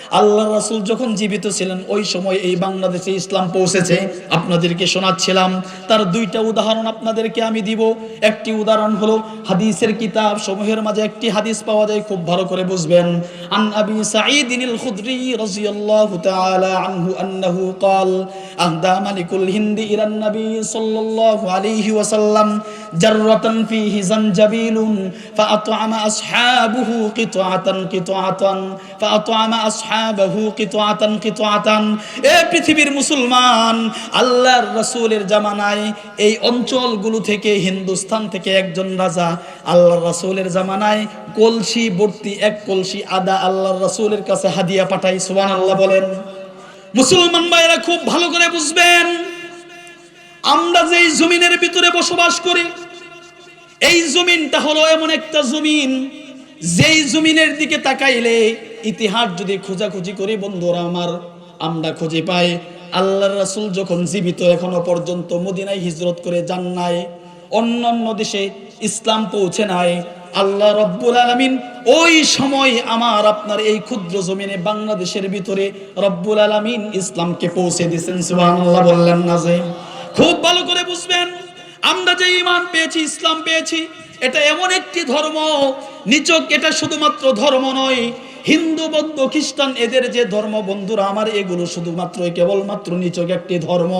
আল্লাহ রাসূল যখন জীবিত ছিলেন ওই সময় এই বাংলাদেশে ইসলাম পৌঁছেছে আপনাদেরকে শোনাচ্ছিলাম তার দুইটা উদাহরণ আপনাদেরকে আমি দিব একটি উদাহরণ হলো হাদিসের কিতাব সমূহের মাঝে একটি হাদিস পাওয়া যায় খুব ভালো করে বুঝবেন আন আবি সাঈদিনিল খুদরি রাদিয়াল্লাহু তাআলা আনহু আন্নাহু قال أهدى ملك الهند إلى النبي صلى الله عليه জাররাতান ফিহি জানজাবিলুন, ফাআতআমা আসহাবুহু কিতাআতান কিতাআতান, ফাআতআমা আসহাবুহু কিতাআতান কিতাআতান। এ পৃথিবীর মুসলমান, আল্লাহর রাসূলের জামানায় এই অঞ্চলগুলো থেকে হিন্দুস্তান থেকে একজন রাজা আল্লাহর রাসূলের জামানায় কলসি ভর্তি, এক কলসি আদা আল্লাহর রাসূলের কাছে হাদিয়া পাঠাই সুবহানাল্লাহ বলেন। মুসলমান ভাইরা খুব ভালো করে বুঝবেন আমরা যেই জমিনের ভিতরে বসবাস করি, এই জমিনটা হলো এমন একটা জমিন, যেই জমিনের দিকে তাকাইলে ইতিহাস যদি খোঁজাখুঁজি করি, বন্ধুরা আমার, আমরা খুঁজে পাই আল্লাহর রাসূল যখন জীবিত এখনও পর্যন্ত মদিনায় হিজরত করে যান নাই, অন্যান্য দেশে ইসলাম পৌঁছে নাই, আল্লাহ রব্বুল আলামিন ওই সময় আমার আপনার এই ক্ষুদ্র জমিনে বাংলাদেশের ভিতরে রব্বুল আলামিন ইসলামকে পৌঁছে দিয়েছেন, সুবহানাল্লাহ বললেন না যে। খুব ভালো করে বুঝবেন। আমরা যে ইমান পেয়েছি, ইসলাম পেয়েছি, এটা এমন একটি ধর্ম, নিচক এটা শুধুমাত্র ধর্ম নয়। হিন্দু, বৌদ্ধ, খ্রিস্টান, এদের যে ধর্ম, বন্ধুরা আমার, এগুলো শুধুমাত্র কেবলমাত্র নিচক একটি ধর্ম।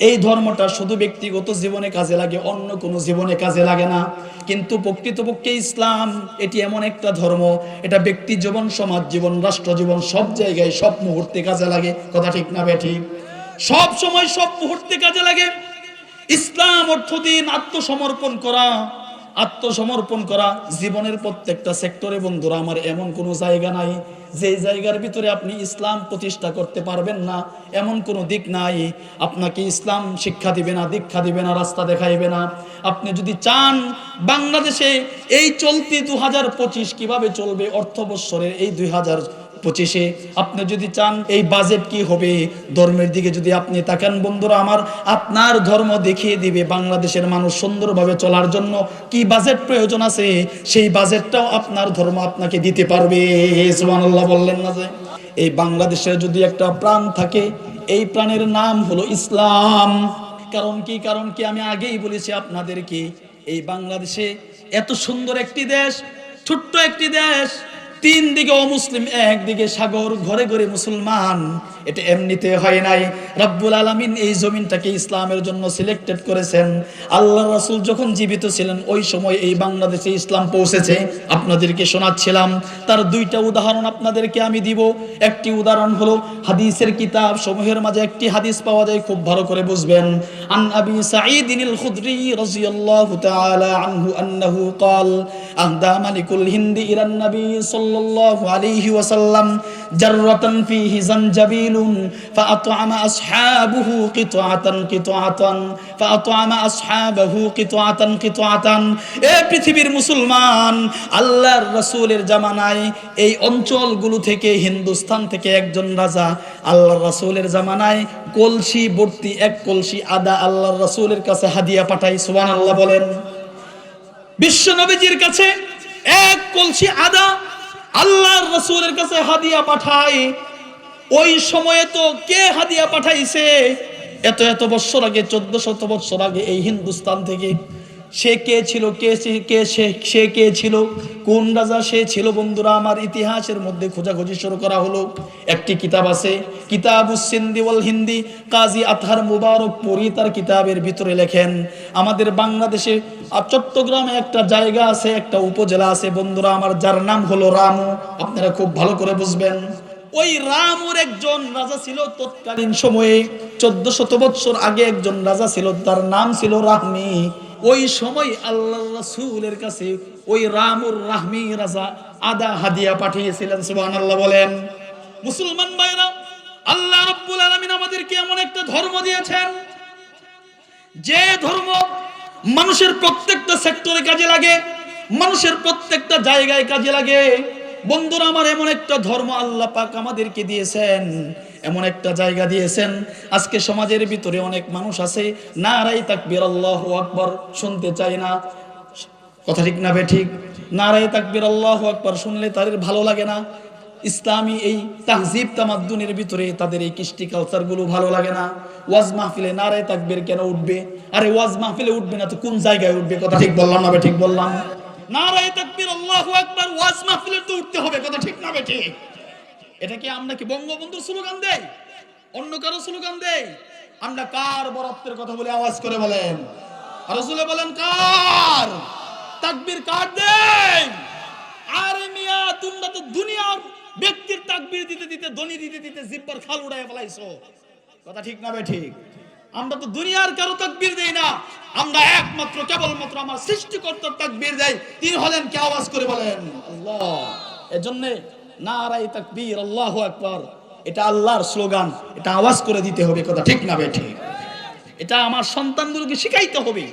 এই ধর্মটা শুধু ব্যক্তিগত জীবনে কাজে লাগে, অন্য কোনো জীবনে কাজে লাগে না। কিন্তু প্রকৃতপক্ষে ইসলাম, এটি এমন একটা ধর্ম, এটা ব্যক্তি জীবন, সমাজ জীবন, রাষ্ট্র জীবন, সব জায়গায়, সব মুহূর্তে কাজে লাগে। কথা ঠিক না বেঠিক সব সময় সব মুহূর্তে কাজে লাগে। ইসলাম অর্থ দিন আত্মসমর্পণ করা আত্মসমর্পণ করা জীবনের প্রত্যেকটা সেক্টরে বন্ধুরা, আমার এমন কোনো জায়গা নাই যে জায়গার ভিতরে আপনি ইসলাম প্রতিষ্ঠা করতে পারবেন না। এমন কোনো দিক নাই। আপনাকে ইসলাম শিক্ষা দিবে না, দীক্ষা দিবে না, রাস্তা দেখাইবে না। আপনি যদি চান বাংলাদেশে এই চলতি দু হাজার পঁচিশ কীভাবে চলবে, অর্থবৎসরের এই দুই হাজার পঁচিশে, আপনি যদি চান, এই বাজেট কি হবে? ধর্মের দিকে যদি আপনি তাকান, বন্ধুরা, আমার আপনার ধর্ম দেখিয়ে দিবে বাংলাদেশের মানুষ সুন্দরভাবে চলার জন্য। কি বাজেট প্রয়োজন আছে? সেই বাজেটটাও আপনার ধর্ম আপনাকে দিতে পারবে। সুবহানাল্লাহ বললেন না যে? এই বাংলাদেশে যদি একটা প্রাণ থাকে, এই প্রাণের নাম হলো ইসলাম। কারণ কি? কারণ কি? আমি আগেই বলেছি আপনাদেরকে, এই বাংলাদেশে এত সুন্দর একটি দেশ, ছোট্ট একটি দেশ তিন দিকে অমুসলিম একদিকে সাগর ঘরে ঘরে মুসলমান এটা এমনিতে হয় নাই রব্বুল আলামিন এই জমিনটাকে ইসলামের জন্য সিলেক্টেড করেছেন আল্লাহ রাসূল যখন জীবিত ছিলেন ওই সময় এই বাংলাদেশে ইসলাম পৌঁছেছে আপনাদেরকে শোনাচ্ছিলাম তার দুইটা উদাহরণ আপনাদেরকে আমি দিব একটি উদাহরণ হলো হাদিসের কিতাব সমূহের মাঝে একটি হাদিস পাওয়া যায় খুব ভালো করে বুঝবেন আন আবি সাঈদিনিল খুদরি রাদিয়াল্লাহু তাআলা আনহু আন্নাহু قال أهدى ملك الهند إلى النبي صلى মুসলমান, আল্লাহর জামানায় এই অঞ্চলগুলো থেকে হিন্দুস্তান থেকে একজন রাজা, আল্লাহর রাসূলের জামানায় কলসি বর্তি এক কলসি আদা আল্লাহর রাসূলের কাছে হাদিয়া পাঠাই সুবহানাল্লাহ বলেন। বিশ্ব নবীজির কাছে এক কলসি আদা আল্লাহর রসুলের কাছে হাদিয়া পাঠাই। ওই সময়ে তো কে হাদিয়া পাঠাইছে? এত এত বছর আগে চোদ্দ শত বছর আগে এই হিন্দুস্তান থেকে সে কে ছিল, কে কে সে কে ছিল? কোন রাজা সে ছিল বন্ধুরা? আমার ইতিহাসের মধ্যে খোঁজাখুঁজি শুরু করা হলো। একটি কিতাব আছে, কিতাব সিন্দি ওয়াল হিন্দি। কাজী আতহার মুবারক পরি তার কিতাবের ভিতরে লেখেন, আমাদের বাংলাদেশে চট্টগ্রামে একটা জায়গা আছে, একটা উপজেলা আছে। বন্ধুরা, আমার যার নাম হলো রামু। আপনারা খুব ভালো করে বুঝবেন। ওই রামুর একজন রাজা ছিল তৎকালীন সময়ে। চোদ্দ শত বৎসর আগে একজন রাজা ছিল, তার নাম ছিল রাহমি। ওই সময় আল্লাহ রাসূলের কাছে ওই রামুর রাহমি রাজা আদা হাদিয়া পাঠিয়েছিলেন, সুবহানাল্লাহ বলেন। মুসলমান ভাইরা, আল্লাহ রাব্বুল আলামিন আমাদেরকে এমন একটা ধর্ম দিয়েছেন, যে ধর্ম মানুষের প্রত্যেকটা সেক্টরে কাজে লাগে, মানুষের প্রত্যেকটা জায়গায় কাজে লাগে। বন্ধুরা, আমার এমন একটা ধর্ম আল্লাহ পাক আমাদেরকে দিয়েছেন এমন একটা জায়গা দিয়েছেন। আজকে সমাজের ভিতরে অনেক মানুষ আছে। নারাই তাকবীর আল্লাহু আকবার শুনতে চায় না। কথা ঠিক না বে ঠিক? নারাই তাকবীর আল্লাহু আকবার শুনলে তাদের ভালো লাগে না। ইসলামী এই তাহজিব তামাদ্দুনের ভিতরে তাদের এই কৃষ্টি কালচারগুলো ভালো লাগে না। ওয়াজ মাহফিলে নারায় তাকবীর কেন উঠবে? আরে ওয়াজ মাহফিলে উঠবে না তো কোন জায়গায় উঠবে? কথা ঠিক বললাম না ঠিক বললাম? নারায় তাকবীর আল্লাহু আকবার, ওয়াজ মাহফিলে তো উঠতে হবে। কথা ঠিক না ঠিক? এটা কি আমরা কি বঙ্গবন্ধুর স্লোগান দেই? অন্য কারও স্লোগান দেই? আমরা কার বরত্বের কথা বলে আওয়াজ করে বলেন? রসুলে বলেন, কার? তাকবীর কার দেই? আরে মিয়া, তোমরা তো দুনিয়ার ব্যক্তির তাকবীর দিতে দিতে দনি দিতে দিতে জিব্বার খাল উড়ায় ফেলাইছো। কথা ঠিক না ঠিক? আমরা তো দুনিয়ার কারও তাকবীর দেই না। আমরা একমাত্র, কেবলমাত্র আমার সৃষ্টিকর্তার তাকবীর দেই। তিনি হলেন কে? আওয়াজ করে বলেন। আল্লাহ। এজন্য নারাই তাকবীর, আল্লাহু আকবার। এটা আল্লাহর স্লোগান। এটা আওয়াজ করে দিতে হবে, কথা ঠিক না বে ঠিক। এটা আমার সন্তানগুলোকে শিখাইতে হবে।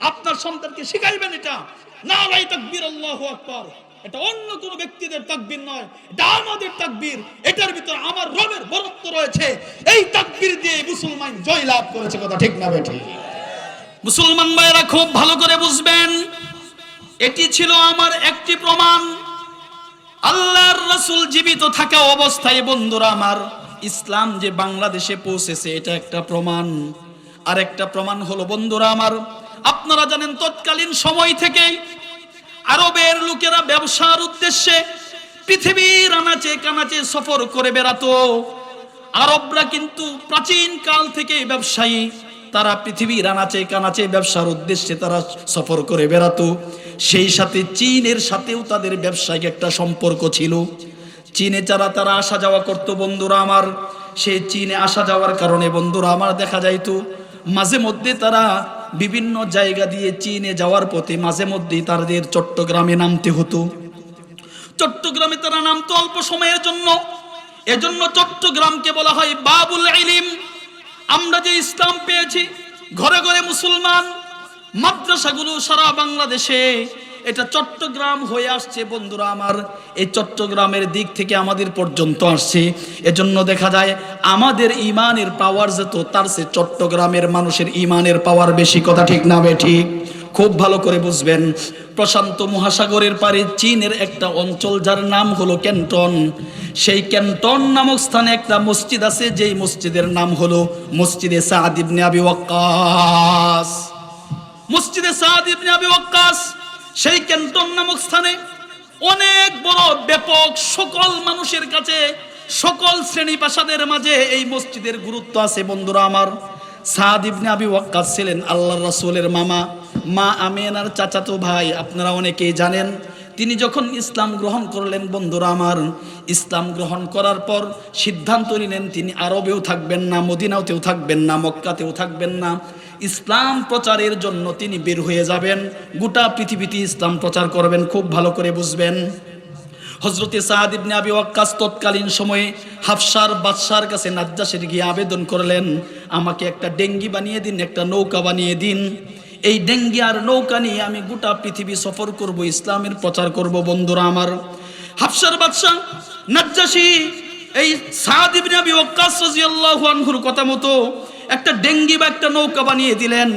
আপনার সন্তানকে শিখাইবেন এটা। নারাই তাকবীর, আল্লাহু আকবার। এটা অন্য কোন ব্যক্তিদের তাকবীর নয়। এটা আমাদের তাকবীর। এটার ভিতর আমার রবের বরত্ব রয়েছে। এই তাকবীর দিয়ে মুসলমান জয় লাভ করেছে, কথা ঠিক না বেঠি মুসলমান ভাইরা খুব ভালো করে বুঝবেন। এটি ছিল আমার একটি প্রমাণ। আল্লাহর রাসূল জীবিত থাকা অবস্থায়, বন্ধুরা আমার, ইসলাম যে বাংলাদেশে পৌঁছেছে, এটা একটা প্রমাণ। আর একটা প্রমাণ হলো, বন্ধুরা আমার, আপনারা জানেন তৎকালীন সময় থেকে আরবের লোকেরা ব্যবসার উদ্দেশ্যে পৃথিবীর আনাচে কানাচে সফর করে বেড়াতো। আরবরা কিন্তু প্রাচীন কাল থেকে ব্যবসায়ী। তারা পৃথিবীর আনাচে কানাচে ব্যবসার উদ্দেশ্যে তারা সফর করে বেড়াতো। সেই সাথে চীনের সাথেও তাদের ব্যবসায়িক একটা সম্পর্ক ছিল। চীনে যারা তারা আসা যাওয়া করতো, বন্ধুরা আমার সেই চীনে আসা যাওয়ার কারণে বন্ধুরা আমার দেখা যাইতো। মাঝে মধ্যে তারা বিভিন্ন জায়গা দিয়ে চীনে যাওয়ার পথে মাঝে মধ্যেই তাদের চট্টগ্রামে নামতে হতো। চট্টগ্রামে তারা নামতো অল্প সময়ের জন্য। এজন্য চট্টগ্রামকে বলা হয় বাবুল ইলিম। আমরা যে ইসলাম পেয়েছি, ঘরে ঘরে মুসলমান, মাদ্রাসাগুলো সারা বাংলাদেশে, এটা চট্টগ্রাম হয়ে আসছে বন্ধুরা আমার। এই চট্টগ্রামের দিক থেকে আমাদের পর্যন্ত আসছে। এজন্য দেখা যায়, আমাদের ইমানের পাওয়ার যেত, তার সে চট্টগ্রামের মানুষের ইমানের পাওয়ার বেশি, কথা ঠিক না বে ঠিক? খুব ভালো করে বুঝবেন। প্রশান্ত মহাসাগরের পারে চীনের একটা অঞ্চল যার নাম হলো ক্যান্টন। সেই ক্যান্টন নামক স্থানে একটা মসজিদ আছে, যেই মসজিদের নাম হলো মসজিদে সাদ ইবনে আবি ওয়াক্কাস। মসজিদে সাদ ইবনে আবি ওয়াক্কাস, সেই ক্যান্টন নামক স্থানে অনেক বড় ব্যাপক সকল মানুষের কাছে, সকল শ্রেণি পেশাদের মাঝে এই মসজিদের গুরুত্ব আছে। বন্ধুরা আমার সাদ ইবনে আবি ওয়াক্কাস ছিলেন আল্লাহর রাসূলের মামা। মা আমিনার চাচাতো ভাই, আপনারা অনেকেই জানেন। তিনি যখন ইসলাম গ্রহণ করলেন, বন্ধুরা আমার, ইসলাম গ্রহণ করার পর সিদ্ধান্ত নিলেন, তিনি আরবেও থাকবেন না, মদিনাতেও থাকবেন না, মক্কাতেও থাকবেন না। ইসলাম প্রচারের জন্য তিনি বের হয়ে যাবেন। গোটা পৃথিবীতে ইসলাম প্রচার করবেন, খুব ভালো করে বুঝবেন। হজরতে সাহাদ ইবনে আবি ওয়াক্কাস তৎকালীন সময়ে হাফসার বাদশার কাছে নাজ্জাসের গিয়ে আবেদন করলেন, আমাকে একটা ডেঙ্গি বানিয়ে দিন, একটা নৌকা বানিয়ে দিন। এই ডেঙ্গি আর নৌকা নিয়ে আমি গোটা পৃথিবী সফর করব, ইসলামের প্রচার করব, বন্ধুরা আমার। হাফসার বাদশাহ নাজ্জাসী এই সাদ ইবনে আবি ওয়াক্কাস রাদিয়াল্লাহু আনহুর কথা মতো একটা ডেঙ্গি বা একটা নৌকা বানিয়ে দিলেন।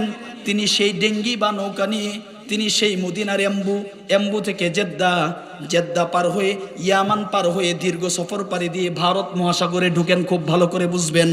তিনি সেই ডেঙ্গি বা নৌকা নিয়ে, তিনি সেই মদিনার এম্বু এম্বু থেকে জেদ্দা জেদ্দা পার হয়ে, ইয়ামান পার হয়ে দীর্ঘ সফর পাড়ি দিয়ে ভারত মহাসাগরে ঢুকেন খুব ভালো করে বুঝবেন।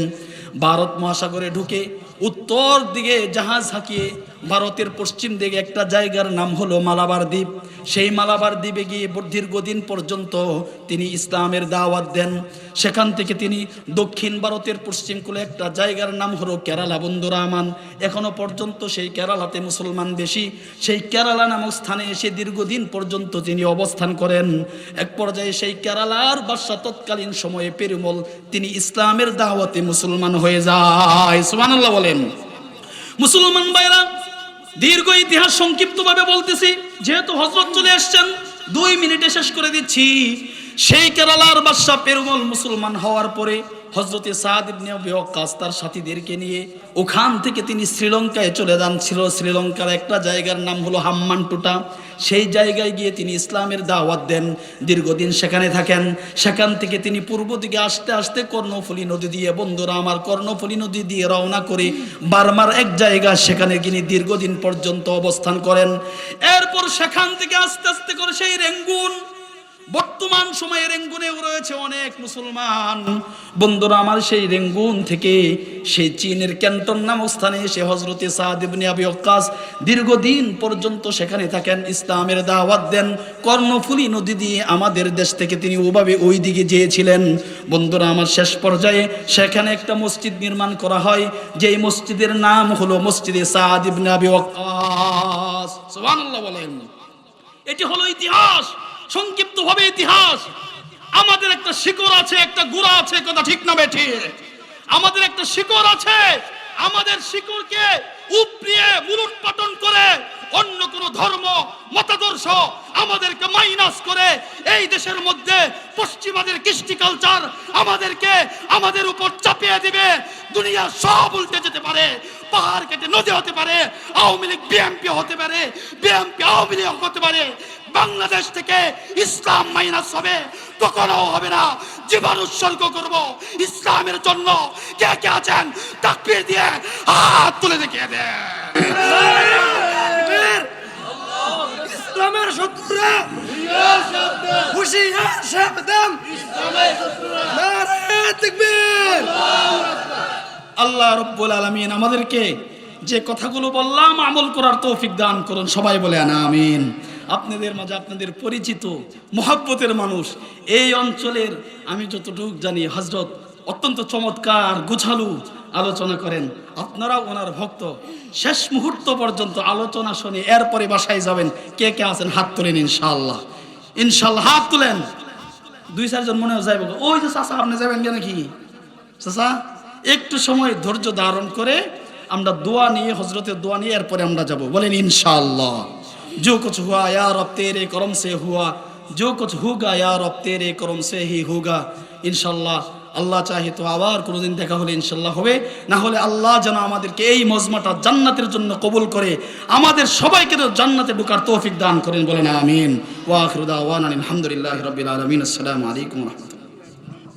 ভারত মহাসাগরে ঢুকে উত্তর দিকে জাহাজ হাঁকিয়ে ভারতের পশ্চিম দিকে একটা জায়গার নাম হলো মালাবার দ্বীপ। সেই মালাবার দ্বীপে গিয়ে দীর্ঘদিন পর্যন্ত তিনি ইসলামের দাওয়াত দেন। সেখান থেকে তিনি দক্ষিণ ভারতের পশ্চিম কুলে একটা জায়গার নাম হলো কেরালা। বন্ধুরামান এখনও পর্যন্ত সেই কেরালাতে মুসলমান বেশি। সেই কেরালা নামক স্থানে এসে দীর্ঘদিন পর্যন্ত তিনি অবস্থান করেন। এক পর্যায়ে সেই কেরালার বাদশা তৎকালীন সময়ে পেরুমল তিনি ইসলামের দাওয়াতে মুসলমান হয়ে যায়। সুবহানাল্লাহ বলেন। মুসলমান ভাইরা দীর্ঘ ইতিহাস সংক্ষিপ্তভাবে বলতেছি, যেহেতু হজরত চলে এসছেন, দুই মিনিটে শেষ করে দিচ্ছি। সেই কেরালার বাদশাহ পেরুমল মুসলমান হওয়ার পরে হজরতে সাদ ইবনে ওয়াক্কাস তার সাথীদেরকে নিয়ে ওখান থেকে তিনি শ্রীলঙ্কায় চলে যান। ছিল শ্রীলঙ্কার একটা জায়গার নাম হলো হাম্মানটুটা সেই জায়গায় গিয়ে তিনি ইসলামের দাওয়াত দেন। দীর্ঘদিন সেখানে থাকেন। সেখান থেকে তিনি পূর্ব দিকে আসতে আসতে কর্ণফুলী নদী দিয়ে, বন্ধুরা আমার, কর্ণফুলী নদী দিয়ে রওনা করে বার্মার এক জায়গা সেখানে তিনি দীর্ঘদিন পর্যন্ত অবস্থান করেন। এরপর সেখান থেকে আস্তে আস্তে করে সেই রেঙ্গুন বর্তমান সময়ে রেঙ্গুনেও রয়েছে অনেক মুসলমান। বন্ধুরা, আমার সেই রেঙ্গুন থেকে সেই চীনের ক্যান্টন নামক স্থানে সে হজরতে সাদ ইবনে আবি দীর্ঘদিন পর্যন্ত সেখানে থাকেন, ইসলামের দাওয়াত দেন, কর্ণফুলী নদী দিয়ে আমাদের দেশ থেকে তিনি ওভাবে ওই দিকে যেয়েছিলেন। বন্ধুরা, আমার শেষ পর্যায়ে সেখানে একটা মসজিদ নির্মাণ করা হয়, যেই মসজিদের নাম হলো মসজিদে সাদ আবি বলেন। এটি হলো ইতিহাস। সংক্ষিপ্তভাবে ইতিহাস। আমাদের একটা শিকড় আছে, একটা গুড়া আছে, কথা ঠিক না বেঠি? আমাদের একটা শিকড় আছে, আমাদের শিকড়কে উপড়িয়ে মুলুট পাটন করে অন্য কোন ধর্ম, মতাদর্শ আমাদেরকে মাইনাস করে। এই দেশের মধ্যে পশ্চিমাদের কৃষ্টি কালচার আমাদেরকে আমাদের উপর চাপিয়ে দিবে। দুনিয়া সব উল্টে যেতে পারে। পাহাড় কেটে নদী হতে পারে আওয়ামী লীগ বিএনপি হতে পারে বিএনপি আওয়ামী লীগ হতে পারে বাংলাদেশ থেকে ইসলাম মাইনাস হবে কখনো হবে না। জীবন উৎসর্গ করব ইসলামের জন্য। কে কে আছেন? তাকবীর দিয়ে হাত তুলে দেখিয়ে দেন। ইসলামের শত্রুরা! হুশিয়ার সাবধান নারায়ে তাকবীর! আল্লাহ রব্বুল আলমিন আমাদেরকে যে কথাগুলো বললাম, আমল করার তৌফিক দান করুন। সবাই বলে না আমিন। আপনাদের মাঝে আপনাদের পরিচিত, মহাব্বতের মানুষ, এই অঞ্চলের আমি যতটুকু জানি হজরত অত্যন্ত চমৎকার, গুছালু আলোচনা করেন। আপনারাও ওনার ভক্ত। শেষ মুহূর্ত পর্যন্ত আলোচনা শুনে এরপরে বাসায় যাবেন। কে কে আছেন? হাত তোলেন ইনশাল্লাহ ইনশাল্লাহ হাত তুলেন। দুই চারজন মনে হয় যাইব। ওই যে চাষা আপনি যাবেন কেন কি চাষা একটু সময় ধৈর্য ধারণ করে আমরা দোয়া নিয়ে হজরতের দোয়া নিয়ে এরপরে আমরা যাব বলেন ইনশাআল্লাহ जो कुछ हुआ या रब तेरे करम से हुआ जो कुछ होगा या रब तेरे करम से ही होगा ইনশাল্লাহ আল্লাহ চাহে তো আবার কোনোদিন দেখা হলে ইনশাল্লাহ হবে না হলে আল্লাহ যেন আমাদেরকে এই মজমাটা জান্নাতের জন্য কবুল করে আমাদের সবাইকে তো জান্নাতে ঢোকার তৌফিক দান করেন বলেন আমিন ওয়াখরুদা ওয়ান আলহামদুলিল্লাহ রবিল আলমিন আসসালামু আলাইকুম রহমতুল্লাহ